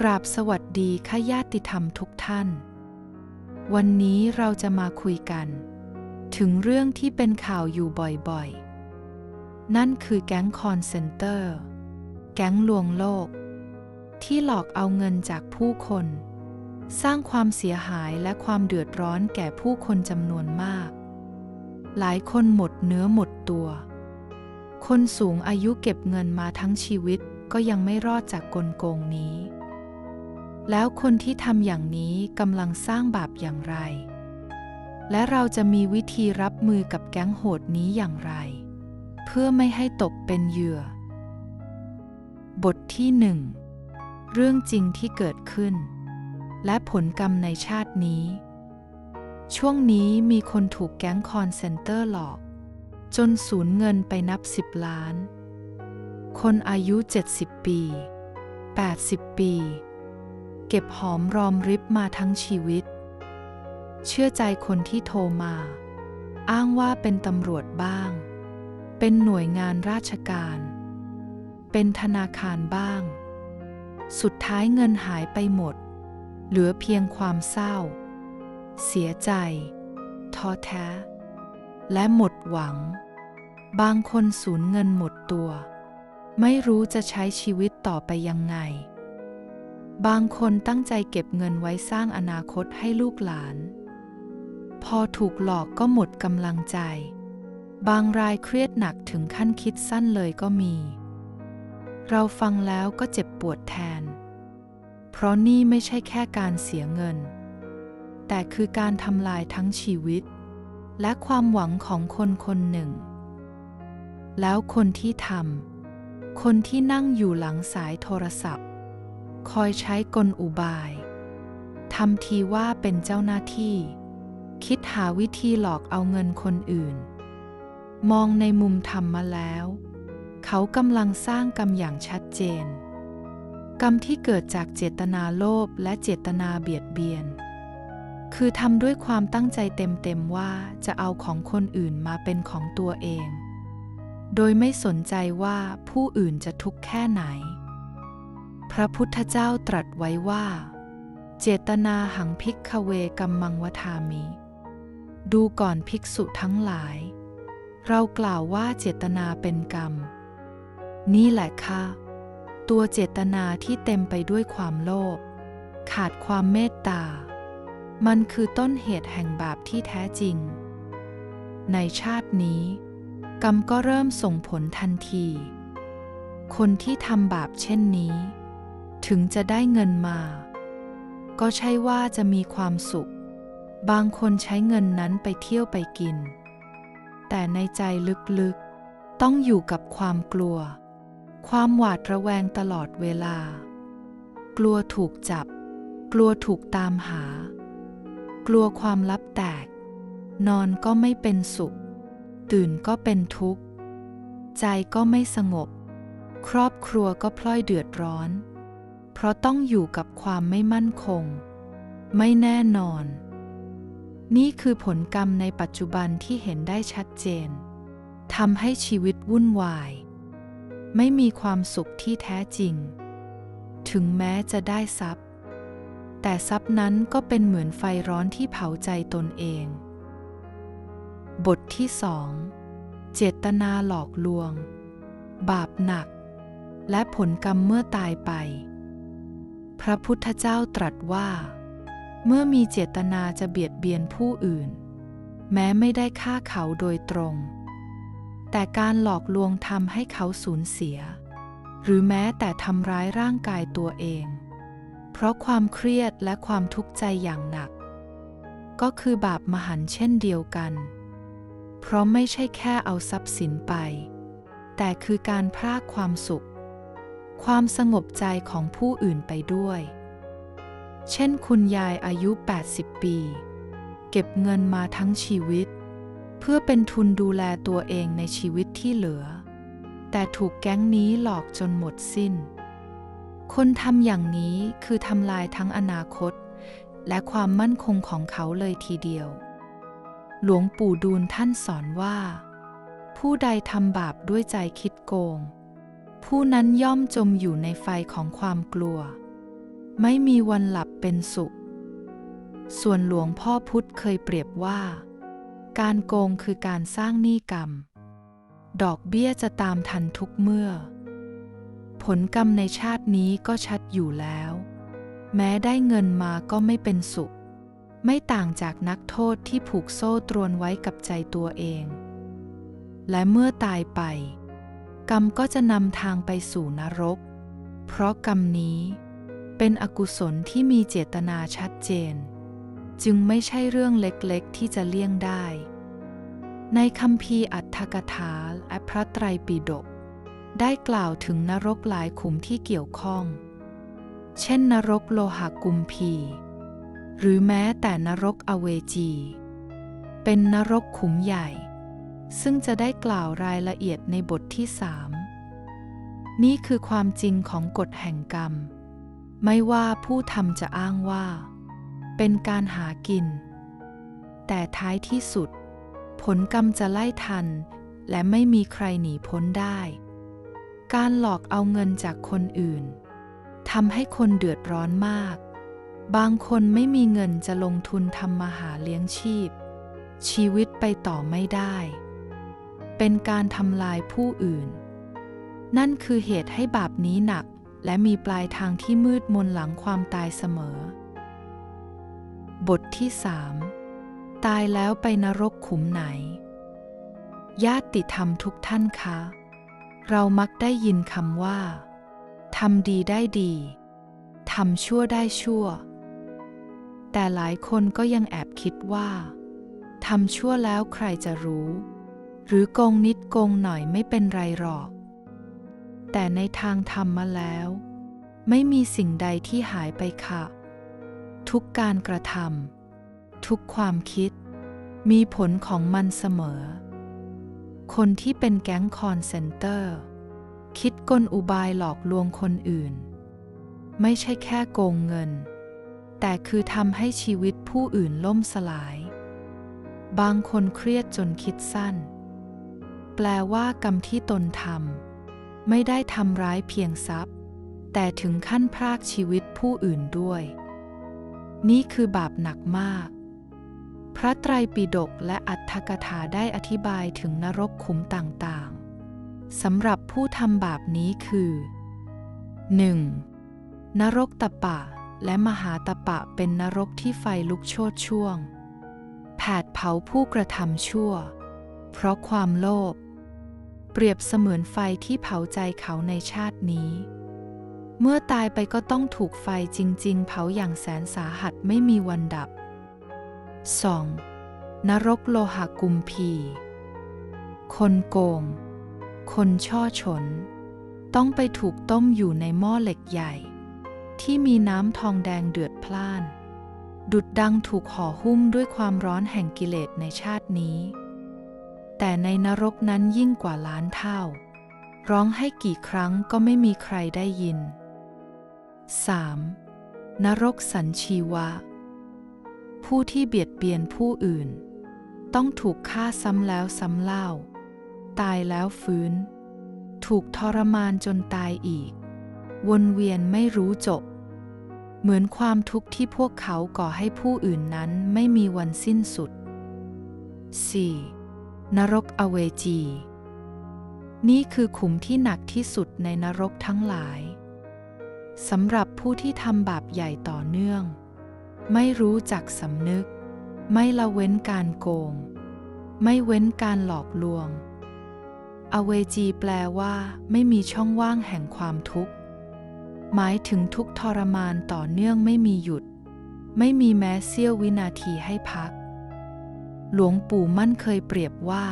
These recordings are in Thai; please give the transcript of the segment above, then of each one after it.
กราบสวัสดีข้าญาติธรรมทุกท่าน วันนี้เราจะมาคุยกัน ถึงเรื่องที่เป็นข่าวอยู่บ่อยๆ นั่นคือแก๊งคอนเซนเตอร์ แก๊งลวงโลก ที่หลอกเอาเงินจากผู้คน สร้างความเสียหายและความเดือดร้อนแก่ผู้คนจำนวนมาก หลายคนหมดเนื้อหมดตัว คนสูงอายุเก็บเงินมาทั้งชีวิตก็ยังไม่รอดจากกลโกงนี้ แล้วคนที่ทำอย่างนี้กำลังสร้างบาปอย่างไร และเราจะมีวิธีรับมือกับแก๊งโหดนี้อย่างไร เพื่อไม่ให้ตกเป็นเหยื่อ บทที่หนึ่งเรื่องจริงที่เกิดขึ้น และผลกรรมในชาตินี้ ช่วงนี้มีคนถูกแก๊งคอนเซนเตอร์หลอก จนสูญเงินไปนับสิบล้าน คนอายุ 70 ปี 80 ปี ก็บหอมรอมริบมาทั้งชีวิต เชื่อใจคนที่โทรมา อ้างว่าเป็นตำรวจบ้าง เป็นหน่วยงานราชการ เป็นธนาคารบ้าง สุดท้ายเงินหายไปหมด เหลือเพียงความเศร้า เสียใจ ท้อแท้ และหมดหวัง บางคนสูญเงินหมดตัว ไม่รู้จะใช้ชีวิตต่อไปยังไง บางคนตั้งใจเก็บเงินไว้สร้างอนาคตให้ลูกหลาน พอถูกหลอกก็หมดกำลังใจ บางรายเครียดหนักถึงขั้นคิดสั้นเลยก็มี เราฟังแล้วก็เจ็บปวดแทน เพราะนี่ไม่ใช่แค่การเสียเงิน แต่คือการทำลายทั้งชีวิต และความหวังของคนคนหนึ่ง แล้วคนที่ทำคนที่นั่งอยู่หลังสายโทรศัพท์ คอยใช้กลอุบายทำทีว่าเป็นเจ้าหน้าที่ คิดหาวิธีหลอกเอาเงินคนอื่น มองในมุมธรรมมาแล้ว เขากำลังสร้างกรรมอย่างชัดเจน กรรมที่เกิดจากเจตนาโลภและเจตนาเบียดเบียน คือทำด้วยความตั้งใจเต็มๆว่าจะเอาของคนอื่นมาเป็นของตัวเอง โดยไม่สนใจว่าผู้อื่นจะทุกข์แค่ไหน พระพุทธเจ้าตรัสไว้ว่า เจตนาหังพิกขเวกัมมังวทามิ ดูก่อนภิกษุทั้งหลาย เรากล่าวว่าเจตนาเป็นกรรม นี่แหละค่ะ ตัวเจตนาที่เต็มไปด้วยความโลภขาดความเมตตา มันคือต้นเหตุแห่งบาปที่แท้จริง ในชาตินี้ กรรมก็เริ่มส่งผลทันที คนที่ทำบาปเช่นนี้ ถึงจะได้เงินมา ก็ใช่ว่าจะมีความสุข บางคนใช้เงินนั้นไปเที่ยวไปกิน แต่ในใจลึกๆ ต้องอยู่กับความกลัว ความหวาดระแวงตลอดเวลา กลัวถูกจับ กลัวถูกตามหา กลัวความลับแตก นอนก็ไม่เป็นสุข ตื่นก็เป็นทุกข์ ใจก็ไม่สงบ ครอบครัวก็พลอยเดือดร้อน เพราะต้องอยู่กับความไม่มั่นคง ไม่แน่นอน นี่คือผลกรรมในปัจจุบันที่เห็นได้ชัดเจนทำให้ชีวิตวุ่นวาย ไม่มีความสุขที่แท้จริง ถึงแม้จะได้ทรัพย์ แต่ทรัพย์นั้นก็เป็นเหมือนไฟร้อนที่เผาใจตนเอง บทที่สองเจตนาหลอกลวง บาปหนัก และผลกรรมเมื่อตายไป พระพุทธเจ้าตรัสว่า เมื่อมีเจตนาจะเบียดเบียนผู้อื่น แม้ไม่ได้ฆ่าเขาโดยตรง แต่การหลอกลวงทำให้เขาสูญเสีย หรือแม้แต่ทำร้ายร่างกายตัวเอง เพราะความเครียดและความทุกข์ใจอย่างหนัก ก็คือบาปมหันต์เช่นเดียวกัน เพราะไม่ใช่แค่เอาทรัพย์สินไป แต่คือการพรากความสุข ความสงบใจของผู้อื่นไปด้วย เช่นคุณยายอายุ 80 ปี เก็บเงินมาทั้งชีวิต เพื่อเป็นทุนดูแลตัวเองในชีวิตที่เหลือ แต่ถูกแก๊งนี้หลอกจนหมดสิ้น คนทำอย่างนี้คือทำลายทั้งอนาคต และความมั่นคงของเขาเลยทีเดียว หลวงปู่ดูลท่านสอนว่า ผู้ใดทำบาปด้วยใจคิดโกง ผู้นั้นย่อมจมอยู่ในไฟของความกลัว ไม่มีวันหลับเป็นสุข ส่วนหลวงพ่อพุธเคยเปรียบว่า การโกงคือการสร้างหนี้กรรม ดอกเบี้ยจะตามทันทุกเมื่อ ผลกรรมในชาตินี้ก็ชัดอยู่แล้ว แม้ได้เงินมาก็ไม่เป็นสุข ไม่ต่างจากนักโทษที่ผูกโซ่ตรวนไว้กับใจตัวเอง และเมื่อตายไป กรรมก็จะนำทางไปสู่นรก เพราะกรรมนี้เป็นอกุศลที่มีเจตนาชัดเจน จึงไม่ใช่เรื่องเล็กๆ ที่จะเลี่ยงได้ ในคัมภีอัตถกถาและพระไตรปิฎกได้กล่าวถึงนรกหลายขุมที่เกี่ยวข้อง เช่นนรกโลหะกุมพี หรือแม้แต่นรกอเวจี เป็นนรกขุมใหญ่ ซึ่งจะได้กล่าวรายละเอียดในบทที่สามนี่คือความจริงของกฎแห่งกรรม ไม่ว่าผู้ทำจะอ้างว่า เป็นการหากิน แต่ท้ายที่สุด ผลกรรมจะไล่ทัน และไม่มีใครหนีพ้นได้ การหลอกเอาเงินจากคนอื่นทำให้คนเดือดร้อนมาก บางคนไม่มีเงินจะลงทุนทำมาหาเลี้ยงชีพ ชีวิตไปต่อไม่ได้ เป็นการทำลายผู้อื่น นั่นคือเหตุให้บาปนี้หนัก และมีปลายทางที่มืดมนหลังความตายเสมอ บทที่สามตายแล้วไปนรกขุมไหน ญาติธรรมทุกท่านคะ เรามักได้ยินคำว่าทำดีได้ดีทำชั่วได้ชั่ว แต่หลายคนก็ยังแอบคิดว่าทำชั่วแล้วใครจะรู้ หรือโกงนิดโกงหน่อยไม่เป็นไรหรอก แต่ในทางธรรมมาแล้ว ไม่มีสิ่งใดที่หายไปค่ะ ทุกการกระทำทุกความคิด มีผลของมันเสมอ คนที่เป็นแก๊งคอนเซนเตอร์ คิดกลอุบายหลอกลวงคนอื่น ไม่ใช่แค่โกงเงิน แต่คือทำให้ชีวิตผู้อื่นล่มสลาย บางคนเครียดจนคิดสั้น แปลว่ากรรมที่ตนทำไม่ได้ทำร้ายเพียงทรัพย์ แต่ถึงขั้นพรากชีวิตผู้อื่นด้วย นี่คือบาปหนักมาก พระไตรปิฎกและอัตถกถาได้อธิบายถึงนรกขุมต่างๆสำหรับผู้ทำบาปนี้คือ 1. นรกตะปะและมหาตะปะเป็นนรกที่ไฟลุกโชดช่วง แผดเผาผู้กระทำชั่ว เพราะความโลภ เปรียบเสมือนไฟที่เผาใจเขาในชาตินี้ เมื่อตายไปก็ต้องถูกไฟจริง ๆ เผาอย่างแสนสาหัสไม่มีวันดับ 2. นรกโลหะกุมพี คนโกง คนช่อฉนต้องไปถูกต้มอยู่ในหม้อเหล็กใหญ่ ที่มีน้ำทองแดงเดือดพล่าน ดุดดังถูกห่อหุ้มด้วยความร้อนแห่งกิเลสในชาตินี้ แต่ในนรกนั้นยิ่งกว่าล้านเท่า ร้องให้กี่ครั้งก็ไม่มีใครได้ยิน 3. นรกสันชีวะ ผู้ที่เบียดเบียนผู้อื่น ต้องถูกฆ่าซ้ำแล้วซ้ำเล่า ตายแล้วฟื้น ถูกทรมานจนตายอีก วนเวียนไม่รู้จบ เหมือนความทุกข์ที่พวกเขาก่อให้ผู้อื่นนั้นไม่มีวันสิ้นสุด 4. นรกอเวจี นี่คือขุมที่หนักที่สุดในนรกทั้งหลายสำหรับผู้ที่ทำบาปใหญ่ต่อเนื่อง ไม่รู้จักสำนึก ไม่ละเว้นการโกง ไม่เว้นการหลอกลวง อเวจีแปลว่าไม่มีช่องว่างแห่งความทุกข์ หมายถึงทุกทรมานต่อเนื่องไม่มีหยุด ไม่มีแม้เสี้ยววินาทีให้พัก หลวงปู่มั่นเคยเปรียบว่า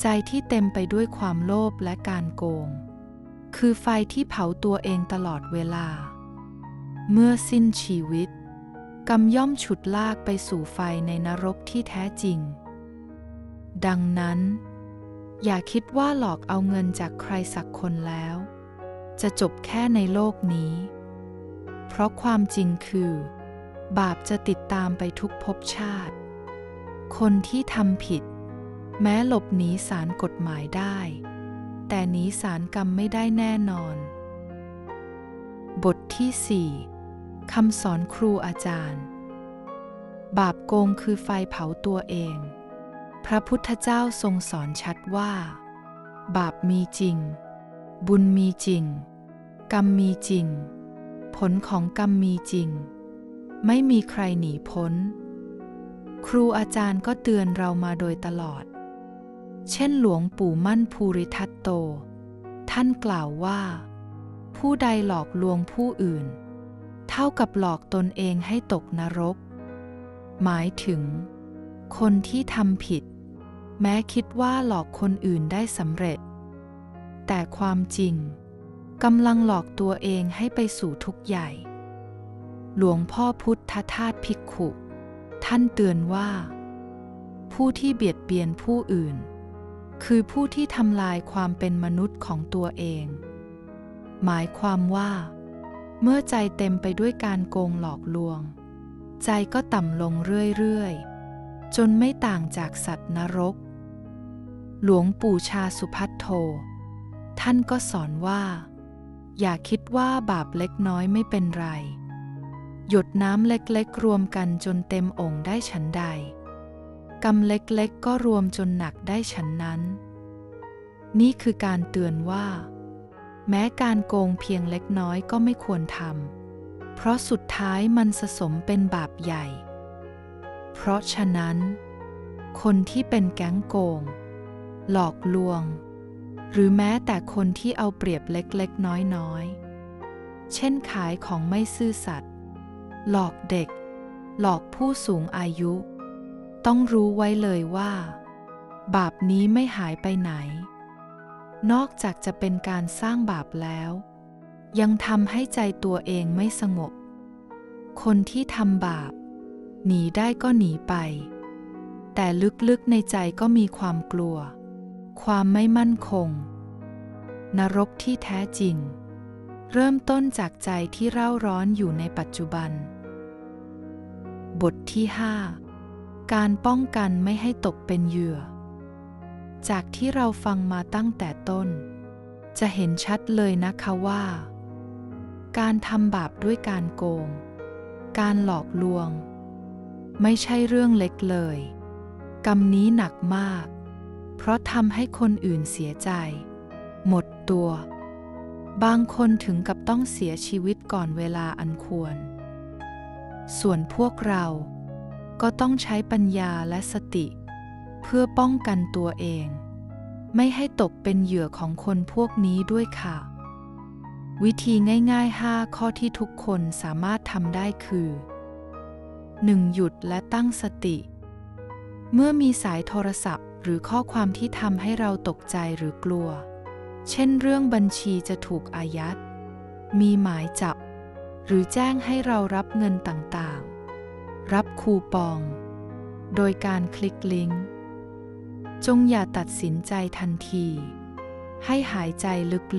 ใจที่เต็มไปด้วยความโลภและการโกง คือไฟที่เผาตัวเองตลอดเวลา เมื่อสิ้นชีวิต กรรมย่อมฉุดลากไปสู่ไฟในนรกที่แท้จริง ดังนั้น อย่าคิดว่าหลอกเอาเงินจากใครสักคนแล้ว จะจบแค่ในโลกนี้ เพราะความจริงคือ บาปจะติดตามไปทุกภพชาติ คนที่ทำผิด แม้หลบหนีสารกฎหมายได้ แต่หนีสารกรรมไม่ได้แน่นอน บทที่คำสอนครูอาจารย์ บาปโกงคือไฟเผาตัวเอง พระพุทธเจ้าทรงสอนชัดว่า บาปมีจริง บุญมีจริง กรรมมีจริง ผลของกรรมมีจริง ไม่มีใครหนีพ้น ครูอาจารย์ก็เตือนเรามาโดยตลอด เช่นหลวงปู่มั่นภูริทัตโต ท่านกล่าวว่า ผู้ใดหลอกลวงผู้อื่น เท่ากับหลอกตนเองให้ตกนรก หมายถึง คนที่ทำผิด แม้คิดว่าหลอกคนอื่นได้สำเร็จ แต่ความจริงกำลังหลอกตัวเองให้ไปสู่ทุกข์ใหญ่ หลวงพ่อพุทธทาสภิกขุ ท่านเตือนว่า ผู้ที่เบียดเบียนผู้อื่น คือผู้ที่ทำลายความเป็นมนุษย์ของตัวเอง หมายความว่า เมื่อใจเต็มไปด้วยการโกงหลอกลวง ใจก็ต่ำลงเรื่อยๆ จนไม่ต่างจากสัตว์นรก หลวงปู่ชาสุพัทโท ท่านก็สอนว่า อย่าคิดว่าบาปเล็กน้อยไม่เป็นไร หยดน้ำเล็กๆ รวมกันจนเต็มองค์ได้ฉันใดกรรมเล็กๆ ก็รวมจนหนักได้ฉันนั้น นี่คือการเตือนว่า แม้การโกงเพียงเล็กน้อยก็ไม่ควรทำ เพราะสุดท้ายมันสะสมเป็นบาปใหญ่ เพราะฉะนั้น คนที่เป็นแก๊งโกง หลอกลวง หรือแม้แต่คนที่เอาเปรียบเล็กๆ น้อยๆ เช่นขายของไม่ซื่อสัตย์ หลอกเด็ก หลอกผู้สูงอายุ ต้องรู้ไว้เลยว่า บาปนี้ไม่หายไปไหน นอกจากจะเป็นการสร้างบาปแล้ว ยังทำให้ใจตัวเองไม่สงบ คนที่ทำบาป หนีได้ก็หนีไป แต่ลึกๆในใจก็มีความกลัว ความไม่มั่นคง นรกที่แท้จริง เริ่มต้นจากใจที่เร่าร้อนอยู่ในปัจจุบัน บทที่ 5 การป้องกันไม่ให้ตกเป็นเหยื่อ จากที่เราฟังมาตั้งแต่ต้น จะเห็นชัดเลยนะคะว่า การทำบาปด้วยการโกง การหลอกลวง ไม่ใช่เรื่องเล็กเลย กรรมนี้หนักมาก เพราะทำให้คนอื่นเสียใจ หมดตัว บางคนถึงกับต้องเสียชีวิตก่อนเวลาอันควร ส่วนพวกเราก็ต้องใช้ปัญญาและสติ เพื่อป้องกันตัวเอง ไม่ให้ตกเป็นเหยื่อของคนพวกนี้ด้วยค่ะ วิธีง่ายๆ 5 ข้อที่ทุกคนสามารถทำได้คือ 1. หยุดและตั้งสติ เมื่อมีสายโทรศัพท์ หรือข้อความที่ทำให้เราตกใจหรือกลัว เช่นเรื่องบัญชีจะถูกอายัด มีหมายจับ หรือแจ้งให้เรารับเงินต่างๆ รับคูปอง โดยการคลิกลิงก์ จงอย่าตัดสินใจทันที ให้หายใจ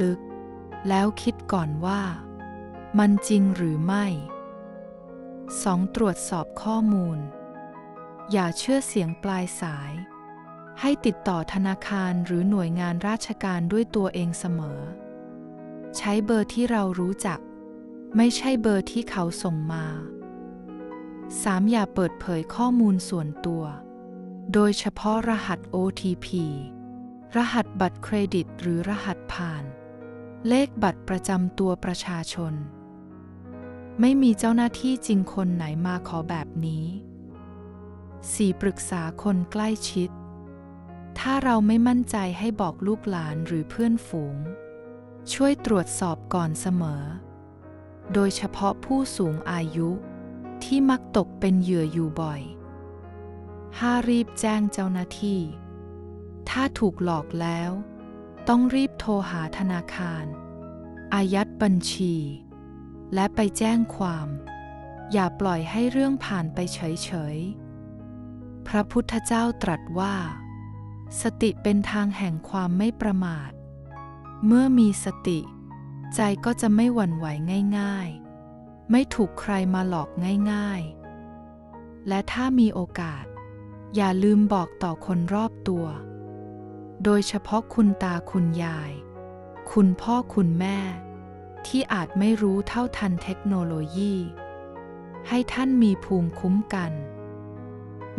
ลึกๆ แล้วคิดก่อนว่า มันจริงหรือไม่ 2. ตรวจสอบข้อมูล อย่าเชื่อเสียงปลายสาย ให้ติดต่อธนาคารหรือหน่วยงานราชการด้วยตัวเองเสมอ ใช้เบอร์ที่เรารู้จัก ไม่ใช่เบอร์ที่เขาส่งมา 3. อย่าเปิดเผยข้อมูลส่วนตัว โดยเฉพาะรหัส OTP รหัสบัตรเครดิตหรือรหัสผ่าน เลขบัตรประจำตัวประชาชน ไม่มีเจ้าหน้าที่จริงคนไหนมาขอแบบนี้ 4. ปรึกษาคนใกล้ชิด ถ้าเราไม่มั่นใจให้บอกลูกหลานหรือเพื่อนฝูง ช่วยตรวจสอบก่อนเสมอ โดยเฉพาะผู้สูงอายุ ที่มักตกเป็นเหยื่ออยู่บ่อย 5. รีบแจ้งเจ้าหน้าที่ ถ้าถูกหลอกแล้ว ต้องรีบโทรหาธนาคาร อายัดบัญชี และไปแจ้งความ อย่าปล่อยให้เรื่องผ่านไปเฉยๆ พระพุทธเจ้าตรัสว่า สติเป็นทางแห่งความไม่ประมาท เมื่อมีสติ ใจก็จะไม่หวั่นไหวง่าย ๆ ไม่ถูกใครมาหลอกง่าย ๆ และถ้ามีโอกาส อย่าลืมบอกต่อคนรอบตัว โดยเฉพาะคุณตาคุณยาย คุณพ่อคุณแม่ ที่อาจไม่รู้เท่าทันเทคโนโลยี ให้ท่านมีภูมิคุ้มกัน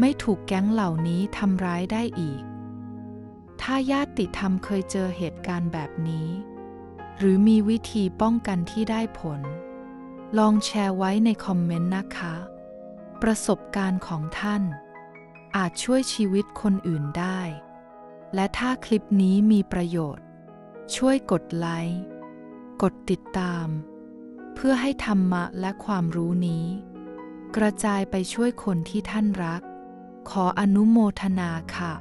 ไม่ถูกแก๊งเหล่านี้ทำร้ายได้อีก ถ้าญาติธรรมเคยเจอเหตุการณ์แบบนี้ หรือมีวิธีป้องกันที่ได้ผล ลองแชร์ไว้ในคอมเมนต์นะคะ ประสบการณ์ของท่าน อาจช่วยชีวิตคนอื่นได้ และถ้าคลิปนี้มีประโยชน์ ช่วยกดไลค์กดติดตาม เพื่อให้ธรรมะและความรู้นี้ กระจายไปช่วยคนที่ท่านรัก ขออนุโมทนาค่ะ